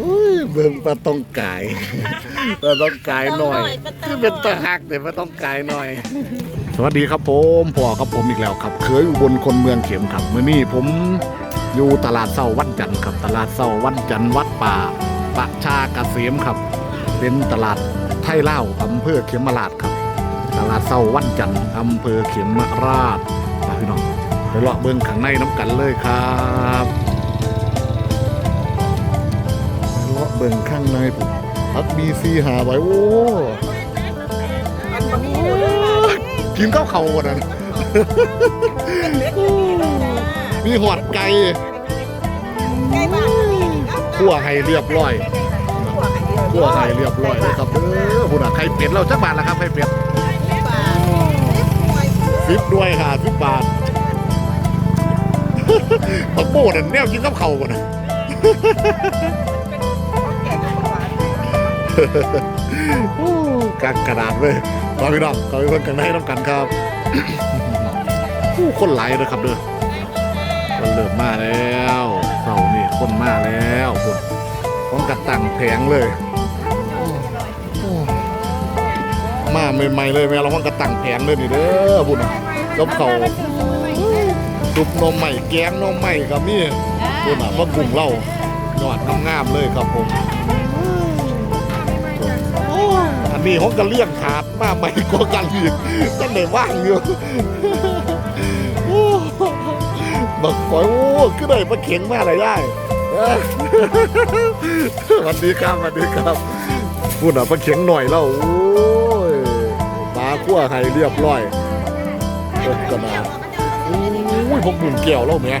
อุ้ยเบิ่งปลาต้องกายปลาต้องกายหน่อยคือเป็นตะหักแต่ปลาต้องกายหน่อย สวัสดีครับผมพ่อครับผมอีกแล้วครับเคยอุบลคนเมืองเข็มครับมื้อนี้ผมอยู่ตลาดเศร้าวันจันทร์ครับ ตลาดเศร้าวันจันทร์วัดป่าประชาเกษมครับ เป็นตลาดไทยเล่าวอำเภอเขมราชครับ ตลาดเศร้าวันจันทร์อำเภอเขมราชไปพี่น้องไปเลาะเบิ่งข้างในน้ำกันเลยครับ บิ่งข้างในผมพักบีซีหาไว้โอ้กินข้าวเข่าวันนั้นมีหอดไก่ขั่วให้เรียบร้อยขั่วให้เรียบร้อยเลยครับเด้อพุ่นอะไข่เป็ดเราจักบาทละครับไข่เป็ดฟิปด้วยค่ะฟิปบาทปักโบนั่นแนวกินกับเข่าวก่อนนะ กากระดาษเลยตอนพี่น้องตอนพี่คนกันได้น้ำกันครับผู้คนไหลเลยครับเด้อคนเริ่มมาแล้วเสานี่คนมาแล้วคนต้องกัดตั้งแผงเลยโอ้มาใหม่ๆเลยแม่เราต้องกัดตั้งแผงเลยนี่เด้อบุญนะกับเขาซุปนมใหม่แกงนมใหม่ครับนี่บุญอะมากุ้งเล่ายอดงามๆเลยครับผม นนี้เขาก็เลี่ยงขาดมาใหม่กว่ากันอีกตั้งแต่ว่างอยู่โอ้บักฝอยโอ้ก็ได้มาเข็งมาอะไรได้วัสดีครับวัสดีครับพูดอะมาเข็งหน่อยแล้วโอ้ยปลาขั้วไห้เรียบร้อยเอิ้นกระนาโอ้ยพวกบุ่งแก้วแล้วแหม่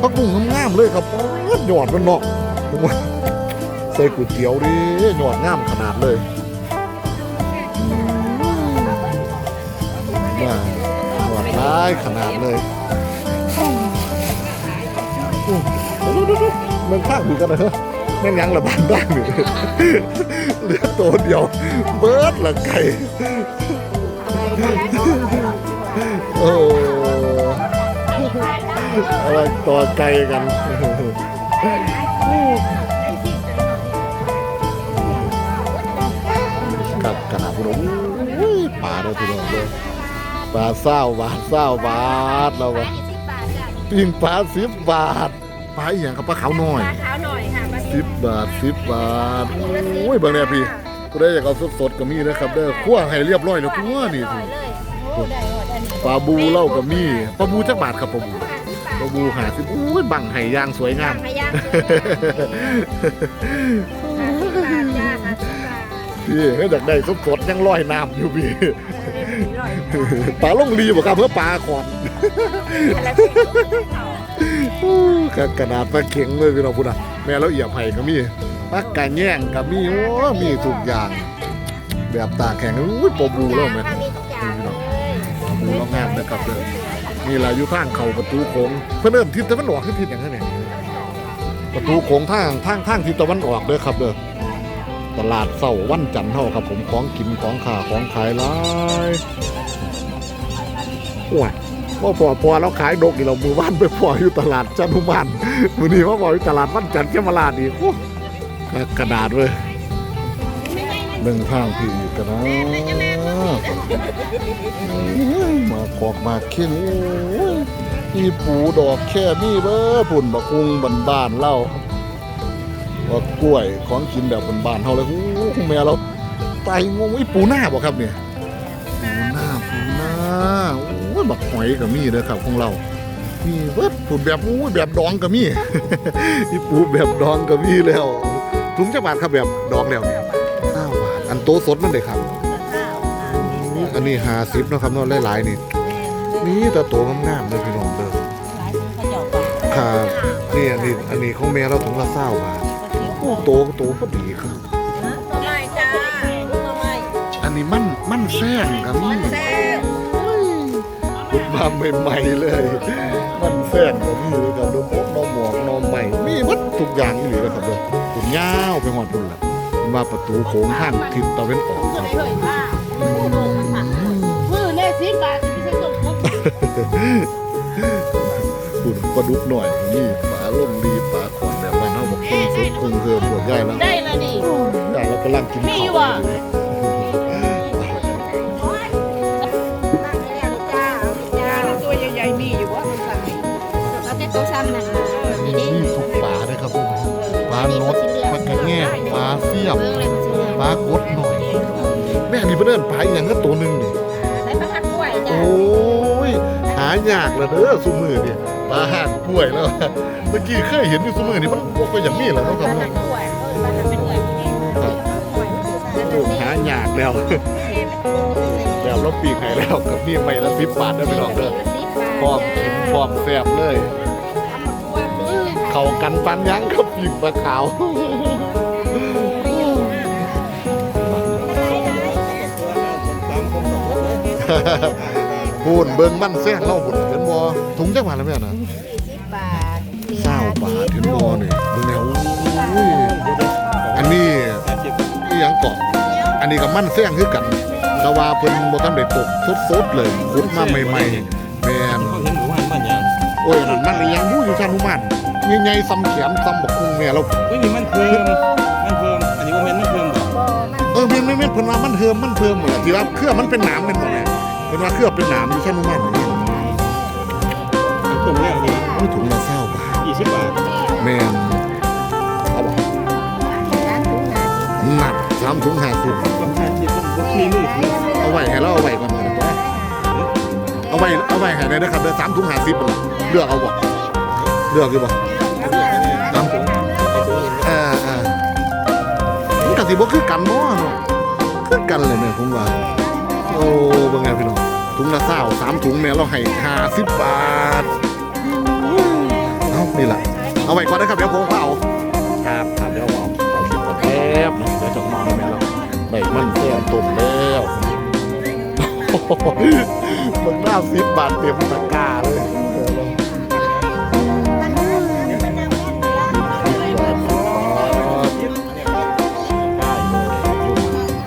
พักบุ่งงามๆเลยครับยอดมันเนาะ ใส่ก๋วยเตี๋ยวดิหยอดงามขนาดเลยอืมว่าหยอดร้ายขนาดเลยมันข้างอยู่กันนะเฮ้ยแม่งยังระบานได้หรือเหลือตัวเดียว เบิร์ดละไก่โอ้อะไรตัวไก่กัน นาดผมปลาได้ทีเดียวเลยปลาเศร้าบาทเศร้าบาทเราวะปิ้งปลาสิบบาทปลาอหย่างกับปลาขาวน้อยปลาขาวหน่อยค่ะปลาสิบบาทสิบบาทโอ้ยบางเนี่ยพี่กูได้อยากเอาสดๆก็มีนะครับเด้อคั่วให้เรียบร้อยแล้วคั่วนี่หน่อยเลยโอ้ได้หมดอันนี้ปลาบูเล่าก็มีปลาบูจักบาทครับปลาบูปลาบูหาสิบอุ้ยบังไห้ย่างสวยงาม พี่ให้อยากได้สดๆยังลอยน้ำอยู่พี่ปลาลงรีบ่ครับเพื่อปลาขอนกกระดาษปลาเข็งเลยพี่น้องพูดอะแม่เราเอียบไผ่ก็มีปลากาแย่งก็มีโอ้มีทุกอย่าง แบบตาแข็งอุ้ยปอบูแล้วไหมมีทุกอย่างเลยปอบูแล้วงามนะครับเลยนี่แหละอยู่ทางเขาประตูโค้งเพื่อนเริ่มทิศตะวันออกคือทิศอย่างนั้นเนี่ยประตูโค้งทางทางทางทิศตะวันออกเด้อครับเด้อ ตลาดเสาร์วันจันทร์เท่าครับผมของกินของขาของขายหลายโอ้ยว่าพอพอเราขายดกอีเรามือบ้านไปพออยู่ตลาดจันทุมันมือนี้ว่าพออยู่ตลาดวันจันทร์แค่มาลาดอีกโอ้กระดาษเลยเบิ่งทางพี่อีกกันนะมาขอกมาเข็นโอ้ยมีปูดอกแค่มีเบ้อปุ่นบักคุงบันบานเล่า ว่ากล้วยของกินแบบบานๆเฮาเลยโอ้โหแม่เราไตงงไอ้ปูหน้าบ่ครับเนี่ยปูหน้าปูหน้าโอ้ยบักหอยก็มีเด้อครับของเรา มีเบิร์ดปูแบบโอ้ยแบบดองก็มีนี่ปูแบบดองก็มีแล้วถุงจะบาทครับแบบดองแล้วเนี่ยเก้าบาทอันโตสดมันเลยครับ อันนี้หาสิบนะครับเนาะหลายๆนี่นี่แต่โตงามๆเลยพี่น้องเด้อครับนี่อันนี้อันนี้ของแม่เราถุงละเศร้าบาท อ้โตโตพอดีครับ ไม่จ้าลูกทำไมอันนี้มันมันแซงครับนี่แซ่บขุดมาใหม่ๆเลย มันแซงแบบนี้เลยครับดูพวกนมหมอกนมใหม่มีวัดทุกอย่างนี่เลยนะครับเด้อขุดยาวไปหอดพุ่นละมาประตูโค้งทางทิศตะเวนออกครับมือเนี่ยสิบบาทที่ใช้ส่งครบขุดปลาดุกหน่อยนี่ปลาล่มดีป กุ้งสุกกุ้งเกือบปวดได้แล้วได้แล้วดิอได้แล้วก็ล่างกินมีว่ะตัวใหญ่ๆมีอยู่ว่ามันสั่งเอแต่ตัวซ้ำนะนี่ทุกปลาเลยครับผมปลาลดปลากระแง่ปลาเสียบปลากดหน่อย แม่ดีประเด็นปลาอย่างก็ตัวหนึ่งนี่โอ้ยหายากแล้เด้อสุมือเนี่ยปลาหักกล้วยแล้ว เมื่อกี้เคยเห็นอยู่เสมอนี่มันพวกไปอย่างนี้แหละเนาะครับประคัเนาะล้วยเออประคัดกล้วยโอ้หายากแล้วแล้วเราปีกให้แล้วกับนี่ไม่ละสิบบาทได้ไปลองเด้อพร้อมกินพร้อมแซ่บเลย เข้ากันปันยังกับปีกปลาขาวพูนเบิ่งมันแซงเล่าบุญเห็นบ่ถุงจักบาทแล้วแม่น่ะ เห็นบ่นี่เบิ่งแล้วอุ้ยอันนี้อีหยังเกาะ อันนี้ก็มันแซงคือกันแต่ว่าเพิ่นบ่ทันได้ตกสดๆเลยขุดมาใหม่ๆแม่นเขาเห็นหมู่บ้านบ้านหยังโอ้ยนั่นมันอีหยังหู้อยู่ชั้นหุมันใหญ่ๆซ้ำแขนซ้ำบักคุงแม่เราไม่มีมันเพิ่มมันเพิ่มอันนี้ว่าแม่นมันเพิ่มบ่เออแม่นๆๆเพิ่นว่ามันเทิมมันเทิมหมดล่ะที่ว่าเครือมันเป็นหนามแม่นบ่แม่เพิ่นว่าเครือเป็นหนามอยู่ชั้นหุมันนี่ตุ่มแล้วนี่มันถุงละ20บาทยี่สิบบาท แม่นเอาบ่หนักสามถุงห้าสิบลำคาญที่ต้องบ่มีมือถือเอาไว้ให้เราเอาไว้ก่อนเถอะเอาไว้เอาไว้ให้ได้นะครับเดือสามถุงห้าสิบบ่เลือกเอาบ่เลือกอยู่บ่สามถุงเอ่าอ่ามันก็สิบ่คือกันบ่เนาะคือกันเลยแม่ผมว่า โอ้เบิ่งไงพี่น้องถุงละเศร้าสามถุงแม่เราให้ห้าสิบบาทเอานี่ล่ะ เอาไว้ก่อนนะครับเดี๋ยวผมเอาครับครับเดี๋ยวเอาเอาสิบกว่าแป๊บนึงเดี๋ยวจะมาให้แม่เราได้มันแซ่บตุ่มแล้วโอ้โหเบิ่งหน้าสิบบาทเต็มตะกร้าเลยเออ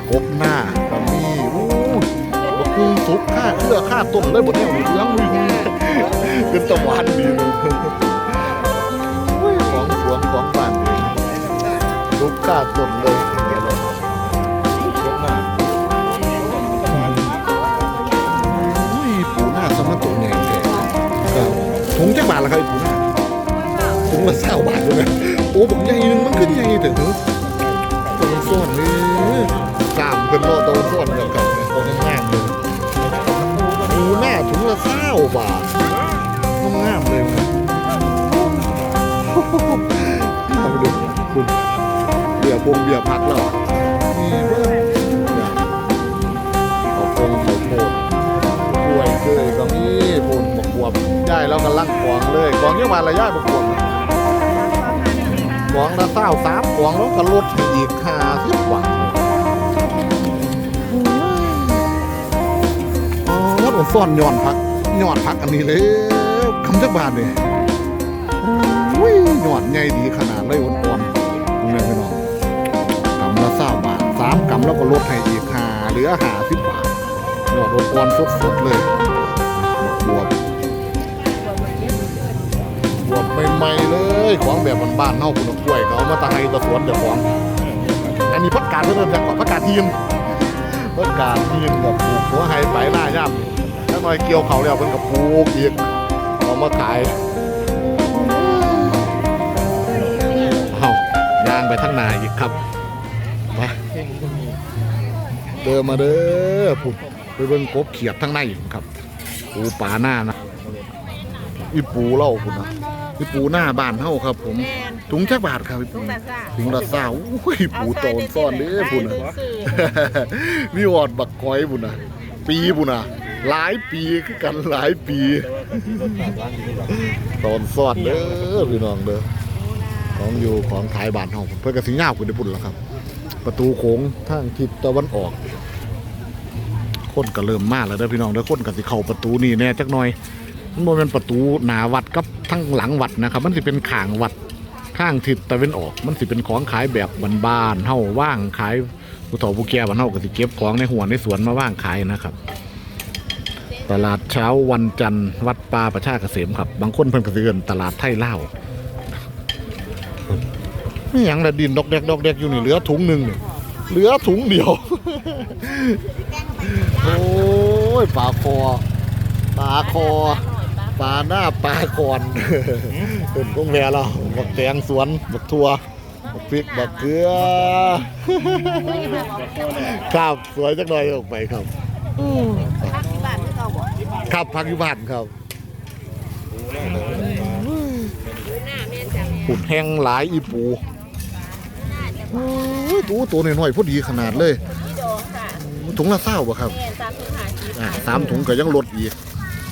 ครบหน้าตอนนี้อู้บะกุ้งสุกค่าเครือค่าต้มเลยบนเนี่ยเหลืองวิ่งเป็นตะวันดีเลยอุ้ย ของสวนของบ้านเองสุกค่าต้มเลยครบหน้าอุ้ยปูหน้าสมัตุใหญ่แท้ครับถุงจักบาทละครับปูหน้าถุงละเศร้าบาทเลยนะโอ้ผมใหญ่หนึงมันขึ้นใหญ่แต่เถอะตัวส่วนนี่กล้ามเป็นโลตัวส่วนเดียวกันเลยตัวง่ามๆเลยดูหน้าถุงละเศร้าบาทงามเลยนะ คุณเบียร์พงเบียร์พักแล้วมีเบิ้งเอาพงเขาโพดกล้วยเคยก็มีผลบกบวบย่ายแล้วก็ลั่งกวางเลยกวางเยี่ยวันละย่ายบกบวบกวางละเศร้าสามกวางแล้วก็ลดให้อีกห้าสิบบาทอ๋อโดนซ่อนย้อนพักย้อนพักอันนี้เลยคำจักบาทเลยอุ้ยย้อนใหญ่ดีขนาด ลือหาสิบบาทยอดอ่อนสดๆเลยบวบบวบใหม่ๆเลยของแบบบ้านๆเฮาคุณกล้วยเขาเอามาตะไห้ตะสวนเจ้าของอันนี้พักกาดเพิ่นจากก่อนพักกาดทีมพักกาดทีมกับปลูกหัวไห้ไปหน้าย่ำแล้วหน่อยเกี่ยวเขาแล้วเพิ่นกับปลูกอีกเอามาขายเอาย่างไปทางนาอีกครับ เดินมาเด้อผมไปเบิ่งกบเขียดทางในครับ ปูป่าหน้านะอีปูเล่าคุณนะอีปูหน้าบ้านเฮาครับ ผมถุงจักบาทครับอีปูถุงละเศร้าอุ้ยปูโตนซ่อนเด้อพุ่นน่ะมีวอดบักก้อยพุ่นน่ะปีพุ่นน่ะหลายปีคือกันหลายปีตอนซ่อนเด้อพี่น้องเด้อของอยู่ของขายบ้านเฮาเพิ่นก็สิยาวขึ้นได้พุ่นแล้วครับ ประตูโค้งทางทิศตะวันออก คนก็เริ่มมาแล้วเด้อพี่น้องเด้อคนก็สิเข้าประตูนี่แน่จักหน่อยมันบ่แม่นประตูหน้าวัดกับทั้งหลังวัดนะครับ มันสิเป็นข้างวัดข้างทิศตะวันออก มันสิเป็นของขายแบบบ้านๆเฮาว่างขายผู้เฒ่าผู้แก่บ้านเฮาก็สิเก็บของในหัวในสวนมาว่างขายนะครับ ตลาดเช้าวันจันทร์วัดป่าประชาเกษมครับ บางคนเพิ่นก็สิเอิ้นตลาดไทยลาวนี่หยังละดินดอกแดกดอกแดกอยู่นี่เหลือถุงหนึงนี่เหลือถุงเดียว โอ้ยปลาคอปลาคอปลาหน้าปลาคอนเป็นกุ้งแม่เราบักแตงสวนบักทัวบักพริกบักเกลือครับสวยจักหน่อยออกไปครับพักที่บ้านที่เขาบอกครับพักอยู่บ้านครับหน้าแม่นจ้ะแม่ขุดแห้งหลายอีปูโอ้ยตัวตัวน้อยๆพอดีขนาดเลยพี่โดงค่ะ ถุงละเศร้าบ่ครับแม่นตามทุกหาชีพอ่าสามถุงก็ยังลดอีก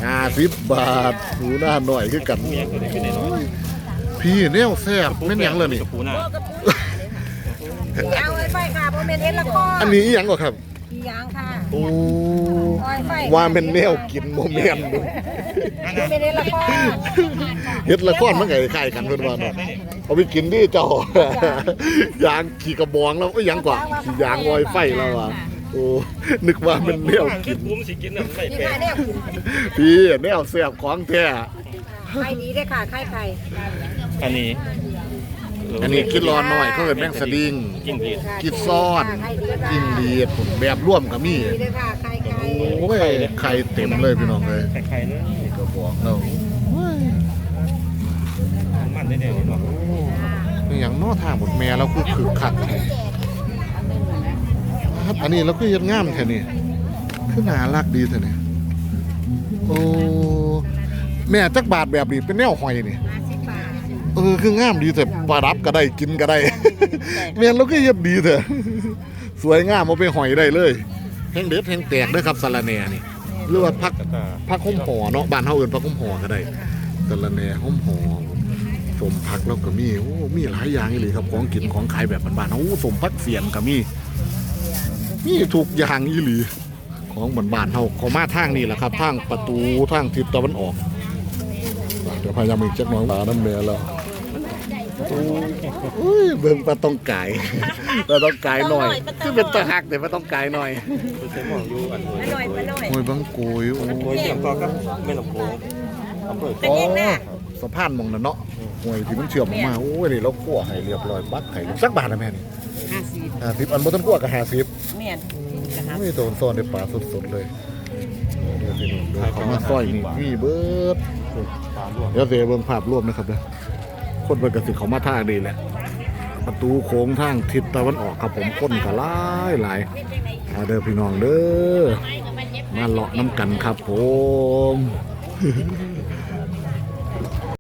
ห้าสิบบาทหูหน้าหน่อยคือกันเมียก็ได้ขึ้นในน้อยพี่แนวแซ่บแม่นหยังเลยนี่กับปูหน้าเอาไว้ไฟค่ะเพราะแม่นเอ็นละครอันนี้อีหยังก่อครับพี่ยางค่ะโอ้ไว้ไฟว่าแม่นแนวกินบ่แม่นเด้อแม่นเอ็นละครเฮ็ดละครมันก็คล้ายๆกันเพิ่นว่าเนาะเอาไปกินดิเจ้า ยางขี่กระบองแล้วก็ยังกว่าขี่ยางลอยไฟแล้วอะโอ้นึกว่ามันแนวกินปูมันสิกินน่ะไม่นี่แปลค่ะกเนี่ยพี่แนวแซ่บของแท้ไข่ดีได้ค่ะไข่ไข่อันนี้อันนี้คิดรอหน่อยเขาเอิ้นแมงสลิง กิ้งดีดคิดซ่อนไข่ดีค่ะกินดีดแบบร่วมก็มีดีได้ค่ะไข่ไข่โอ้ยไข่เต็มเลยพี่น้องเลยไข่ๆเลยกระบอกเรามันได้แน่ๆเนาะเป็นอย่างเนอทางหมดแม่เราคือคือขัด ครับ อันนี้เราก็ยังงามแท่นี่คือน่ารักดีแท่นี่โอ้แม่จักบาทแบบนี้เป็นแนวหอยนี่ห้าสิบบาทเออคืองามดีแต่ปลารับก็ได้กินก็ได้แม่นเราก็เย็บดีเถอะสวยงามเอาไปหอยได้เลยแห้งเด็ดแห้งแตกเด้วยครับสาระแหน่นี่หรือว่าพักแล้วก็ผักห้มห่อเนาะบ้านเฮาเอิ้นผักห้มห่อก็ได้สะระแหน่ห้มห่อสมผักแล้วก็มีโอ้มีหลายอย่างอีหลีครับของกินของขายแบบบ้านๆโอ้สมผักเสียนก็มี มีทุกอย่างอีหลีของบ้านๆเฮาเขามาทางนี้แหละครับทางประตูทางทิศตะวันออกเดี๋ยวพยายามอีกจักหน่อยตาน้ำแม่แล้วโอ้ยเบิ่งปลาต้องไก่ปลาต้องไก่หน่อยคือเป็นตะหักแต่ปลาต้องไก่หน่อยใช้หม้ออยู่อันมาหน่อยมาหน่อยโอ้ยบังโกยโอ้โอ้ยเสียงต่อกับแม่ลำโพงอำเภอเป็นยังไงสะพานมองนั่นเนาะห่วยที่มันเชื่อมออกมาโอ้ยนี่เราคั่วให้เรียบร้อยบักให้สักบาทนะแม่นี่ ห้าสิบห้าสิบอันบ่ต้นคั่วก็ห้าสิบแม่นนะครับไม่โดนซ่อนในป่าสดๆเลยเดี๋ยวพี่น้องเดี๋ยวเขามาซอยนี่มีเบิดตามรวมเดี๋ยวเสียเบิ่งภาพรวมนะครับเด้อคนเบิ่งก็สิเขามาท่าดีแหละ ประตูโค้งทางทิศตะวันออกครับผมคนก็หลายหลายมาเด้อพี่น้องเด้อมาเลาะน้ำกันครับผม